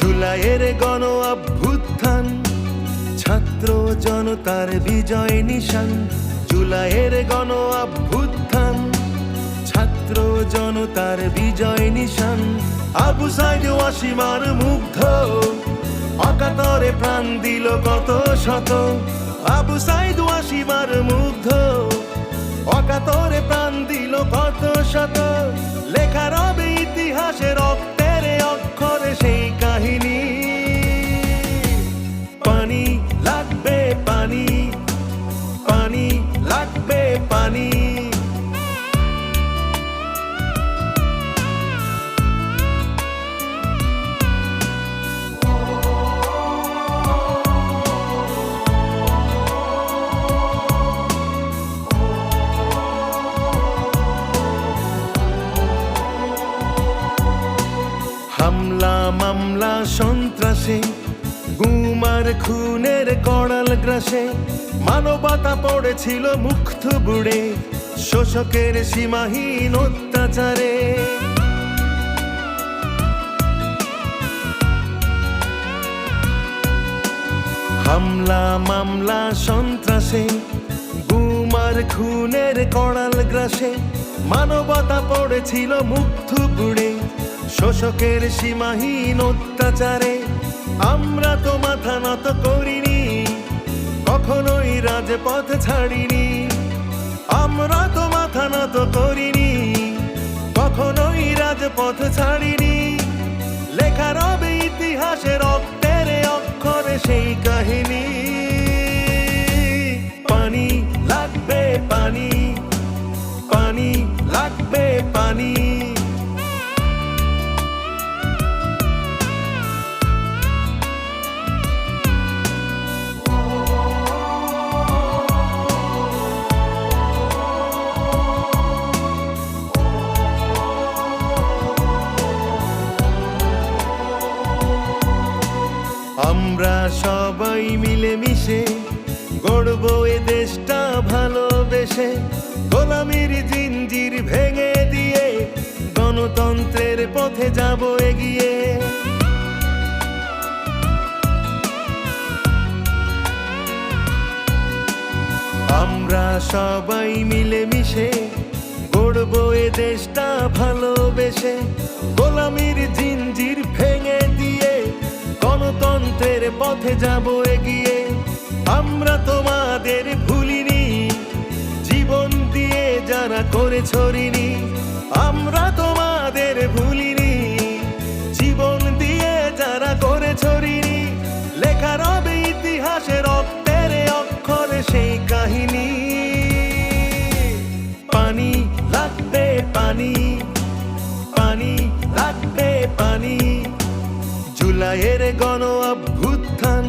জুলাইয়ের গণ অভ্যুত্থান ছাত্র জনতার বিজয় নিশান। জুলাইয়ের গণ অভ্যুত্থান ছাত্র জনতার বিজয় নিশান। আবু সাইদ ওয়াসিমার মুগ্ধ। অকাতরে প্রাণ দিল কত শত। আবু সাইদ ওয়াসিমার মুগ্ধ। অকাতরে প্রাণ দিল কত শত। লেখা ইতিহাসের ইতিহাসে হামলা মামলা, সন্ত্রাসে। গুমার খুনের কড়াল গ্রাসে। মানবতা পড়েছিল মুগ্ধ বুড়ে। শোষকের সীমাহীন অত্যাচারে। হামলা, মামলা, সন্ত্রাসে। গুমার খুনের কড়াল গ্রাসে। মানবতা পড়েছিল মুগ্ধ বুড়ে। শোষকের সীমাহীন অত্যাচারে আমরা তো মাথা নত করিনি, কখনোই রাজপথ ছাড়িনি। আমরা তো মাথা নত করিনি, কখনোই রাজপথ ছাড়িনি। আমরা সবাই মিলে মিশে গড়ব এ দেশটা ভালোবেসে। গোলামির জিঞ্জির ভেঙে দিয়ে গণতন্ত্রের পথে যাব এগিয়ে। আমরা সবাই মিলে মিশে গড়ব এ দেশটা ভালোবেসে। গোলামির জিঞ্জির গণতন্ত্রের পথে যাব এগিয়ে। আমরা তোমাদের ভুলিনি, জীবন দিয়ে যারা করে ছড়িনি আমরা তোমাদের ভুলিনি, জীবন দিয়ে যারা করে ছড়িনি লেখা রবে ইতিহাসে রক্তের অক্ষরে সেই কাহিনী। পানি লাগবে পানি জুলাইয়ের গণ অভ্যুত্থান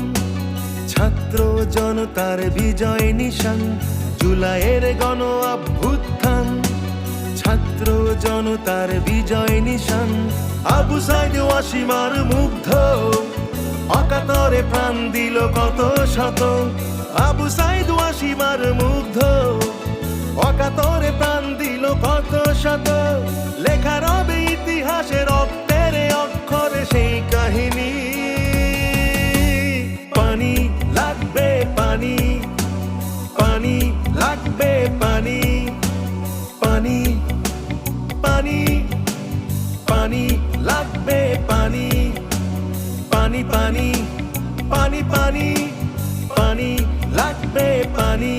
ছাত্র জনতার বিজয় নিশান। জুলাইয়ের গণ অভ্যুত্থান ছাত্র জনতার বিজয় নিশান। আবু সাইদ ওয়াসিমার মুগ্ধ। অকাতরে প্রাণ দিল কত শত। আবু সাইদ পানি পানি লাগবে পানি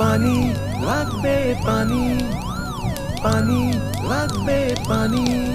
পানি লাগবে পানি পানি লাগবে পানি।